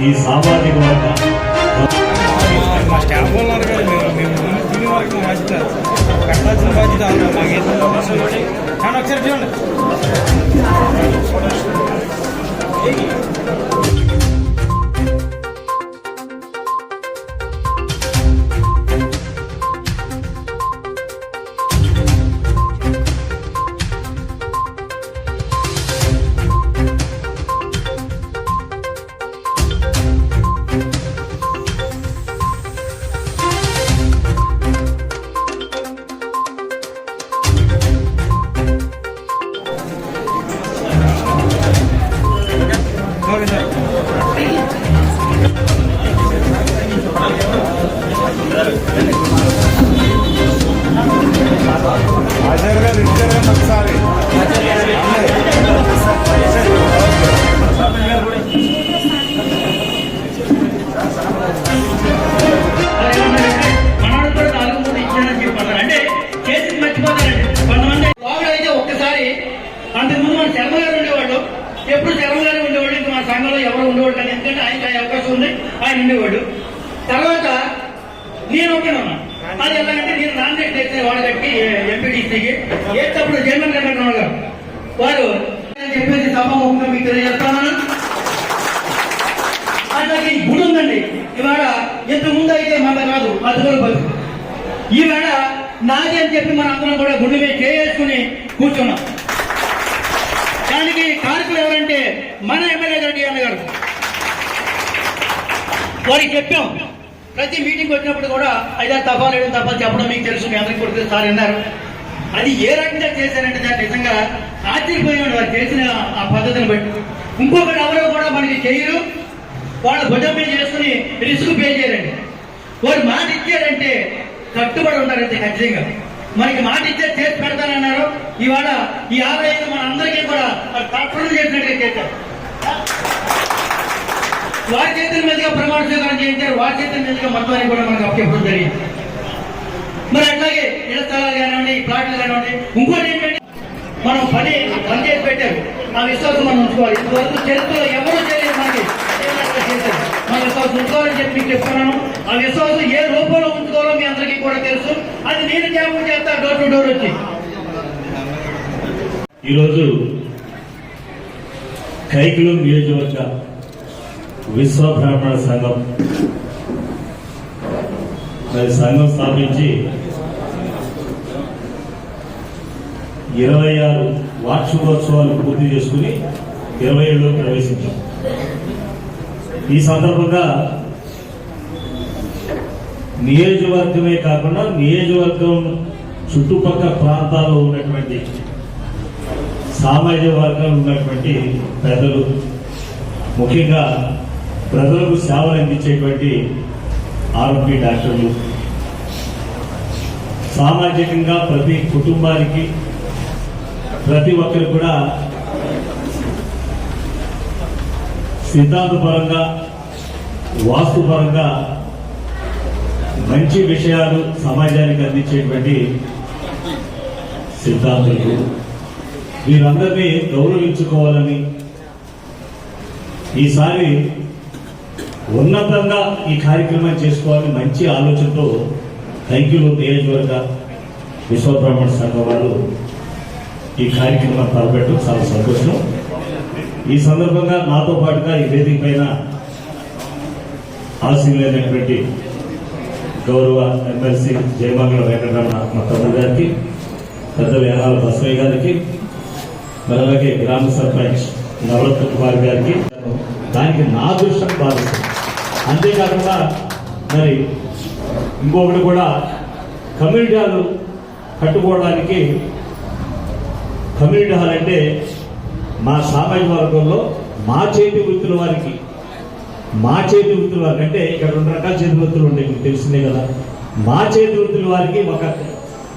ఈ సామాజిక వర్గ మా స్టాఫ్ ఉండేవాడు కానీ ఎందుకంటే ఆయనకి ఆ అవకాశం ఉంది ఆయన ఉండేవాడు. తర్వాత నేను ఒకనున్నా అది ఎలాగంటే నేను నామినేట్ చేసిన వాడు కట్టి ఎంపీటీసీకి. ఏటప్పుడు జగన్ రెడ్డి వాళ్ళు వారు చెప్పేసి సభాముఖంగా మీకు తెలియజేస్తామన్నా అట్లాగే గుడి ఉందండి. ఇవాళ ఇంత ముందు అయితే మన కాదు అదుగులు బతుకు ఈవేళ నాది అని చెప్పి మన అందరం కూడా గుండె మీద చేసుకుని కూర్చున్నాం. దానికి కారకులు ఎవరంటే మన ఎమ్మెల్యే గారు డిఎన్ గారు వారికి చెప్పాం. ప్రతి మీటింగ్ వచ్చినప్పుడు కూడా ఐదారు తపాలు ఏడు తపాలు చెప్పడం మీకు తెలుసు మీ అందరికీ కూడా సార్ అన్నారు అది ఏ రకంగా చేశారంటే దాన్ని నిజంగా ఆశ్చర్యపోయాడు వారు చేసిన ఆ పద్ధతిని బట్టి. ఇంకొకటి ఎవరో కూడా మనకి చేయరు. వాళ్ళ భుజం మీద చేసుకుని రిస్క్ పే చేయరండి. వారు మాట ఇచ్చారంటే కట్టుబడి ఉన్నారంటే ఖచ్చితంగా. మనకి మాట ఇచ్చే చేసి పెడతానన్నారు. ఇవాళ ఈ యాభై ఐదు మన అందరికీ కూడా తప్పడం చేసినట్టుగా చేశారు. వారి చేతుల మీదుగా ప్రమాణ స్వీకారం చేయించారు. వారి చేతుల మీదుగా మొత్తం అని కూడా మనకు అప్పచెప్పడం జరిగింది. మరి అట్లాగే ఇళ్ళ స్థలాలు కానివ్వండి ప్లాట్లు కానివ్వండి ఇంకోటి ఏంటంటే మనం పని పని చేసి పెట్టారు. ఆ విశ్వాసం మనం ఉంచుకోవాలి. ఇంతవరకు చరిత్రలో ఎవరూ చేయలేదు మనకి. మన విశ్వాసం ఉంచుకోవాలని చెప్పి మీకు చెప్తున్నాను. ఆ విశ్వాసం ఏ రూపంలో ఉంచుకోవాలో మీ అందరికీ కూడా తెలుసు. అది నేను జ్ఞాపకం చేస్తా డోర్ టు డోర్ వచ్చి. ఈరోజు కైకులు నియోజకవర్గ విశ్వ బ్రాహ్మణ సంఘం. మరి సంఘం స్థాపించి ఇరవై ఆరు వార్షికోత్సవాలు పూర్తి చేసుకుని ఇరవై ఏడులో ప్రవేశించాం. ఈ సందర్భంగా నియోజకవర్గమే కాకుండా నియోజకవర్గం చుట్టుపక్కల ప్రాంతాల్లో ఉన్నటువంటి సామాజిక వర్గంలో ఉన్నటువంటి పెద్దలు ముఖ్యంగా ప్రజలకు సేవలు అందించేటువంటి ఆరోగ్య డాక్టర్లు. సామాజికంగా ప్రతి కుటుంబానికి ప్రతి ఒక్కరు కూడా సిద్ధాంతపరంగా వాస్తుపరంగా మంచి విషయాలు సమాజానికి అందించేటువంటి సిద్ధాంతులు. వీరందరినీ గౌరవించుకోవాలని ఈసారి ఉన్నతంగా ఈ కార్యక్రమం చేసుకోవాలని మంచి ఆలోచనతో కైకిలు నియోజకవర్గ విశ్వబ్రాహ్మణ సంఘ వాళ్ళు ఈ కార్యక్రమం తలపెట్టడం చాలా సంతోషం. ఈ సందర్భంగా నాతో పాటుగా ఈ వేదిక పైన ఆశీలైనటువంటి గౌరవ ఎమ్మెల్సీ జయమంగళ వెంకటరమణ మా తమ్ముడు గారికి పెద్దలు యానాల బసవయ్య గారికి మరి అలాగే గ్రామ సర్పంచ్ నవరత్న కుమార్ గారికి. దానికి నా దృష్టం భావిస్తుంది అంతేకాకుండా మరి ఇంకొకటి కూడా కమ్యూనిటీ హాల్ కట్టుకోవడానికి కమ్యూనిటీ హాల్ అంటే మా సామాజిక వర్గంలో మా చేతి వృత్తుల వారికి మా చేతి వృత్తుల వారికి అంటే ఇక్కడ రెండు రకాల చేతి వృత్తులు ఉంటాయి మీకు తెలిసిందే కదా. మా చేతి వృత్తుల వారికి ఒక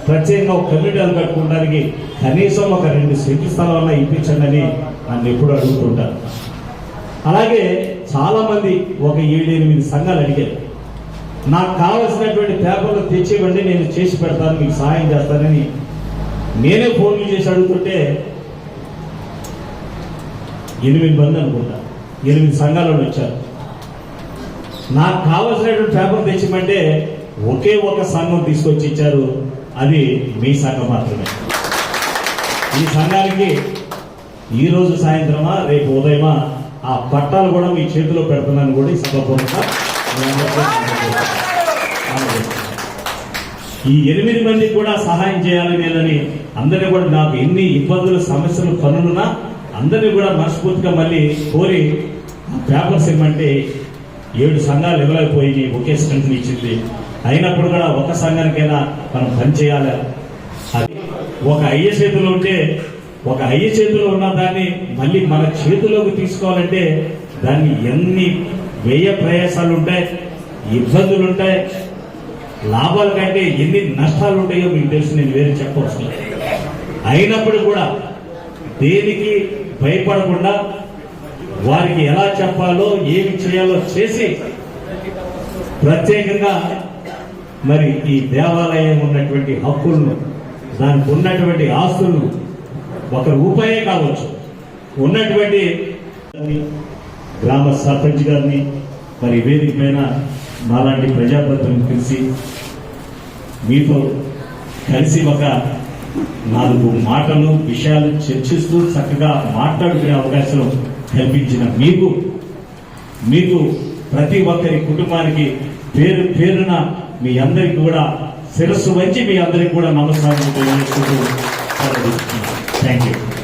ప్రత్యేకంగా ఒక కమ్యూనిటీ హాల్ కట్టుకోవడానికి కనీసం ఒక రెండు సెంటు స్థలాలన్నా ఇప్పించండి అని నన్ను ఎప్పుడు అడుగుతుంటారు. అలాగే చాలామంది ఒక ఏడు ఎనిమిది సంఘాలు అడిగారు. నాకు కావలసినటువంటి పేపర్లు తెచ్చివ్వండి నేను చేసి పెడతాను మీకు సహాయం చేస్తానని. నేనే ఫోన్లు చేసి అడుగుతుంటే ఎనిమిది మంది అనుకుంటా ఎనిమిది సంఘాలు వచ్చారు. నాకు కావలసినటువంటి పేపర్ తెచ్చిమంటే ఒకే ఒక సంఘం తీసుకొచ్చి ఇచ్చారు అది మీ సంఘం మాత్రమే. ఈ సంఘానికి ఈ రోజు సాయంత్రమా రేపు ఉదయమా ఆ పట్టాలు కూడా మీ చేతిలో పెడుతున్నాను కూడా ఈ సభపూర్వకంగా ఈ ఎనిమిది మందికి కూడా సహాయం చేయాలి నేనని అందరినీ కూడా నాకు ఎన్ని ఇబ్బందులు సమస్యలు పనులున్నా అందరినీ కూడా మనస్ఫూర్తిగా మళ్ళీ కోరి ఆ పేపర్స్ ఇవ్వమంటే ఏడు సంఘాలు ఇవ్వలేకపోయి ఒకే స్ట్రెంత్ ఇచ్చింది. అయినప్పుడు కూడా ఒక సంఘానికైనా మనం పని చేయాలి. అది ఒక అయ్య చేతిలో ఉంటే ఒక అయ్య చేతిలో ఉన్న దాన్ని మళ్ళీ మన చేతిలోకి తీసుకోవాలంటే దాన్ని ఎన్ని వ్యయ ప్రయాసాలు ఉంటాయి ఇబ్బందులు ఉంటాయి లాభాల కంటే ఎన్ని నష్టాలు ఉంటాయో మీకు తెలుసు నేను వేరే చెప్పవలసిన అయినప్పుడు కూడా దేనికి భయపడకుండా వారికి ఎలా చెప్పాలో ఏమి చేయాలో చేసి ప్రత్యేకంగా మరి ఈ దేవాలయం ఉన్నటువంటి హక్కులను దానికి ఉన్నటువంటి ఆస్తులను ఒక రూపాయే కావచ్చు. ఉన్నటువంటి గ్రామ సర్పంచ్ గారిని మరి వేదిక పైన మాలాంటి ప్రజాప్రతినిధులు కలిసి మీతో కలిసి ఒక నాలుగు మాటలు విషయాలు చర్చిస్తూ చక్కగా మాట్లాడుకునే అవకాశం కల్పించిన మీకు మీకు ప్రతి ఒక్కరి కుటుంబానికి పేరు పేరున మీ అందరికి కూడా శిరస్సు వచ్చి మీ అందరికి కూడా నమస్కారం తెలియజేసుకుంటూ Thank you.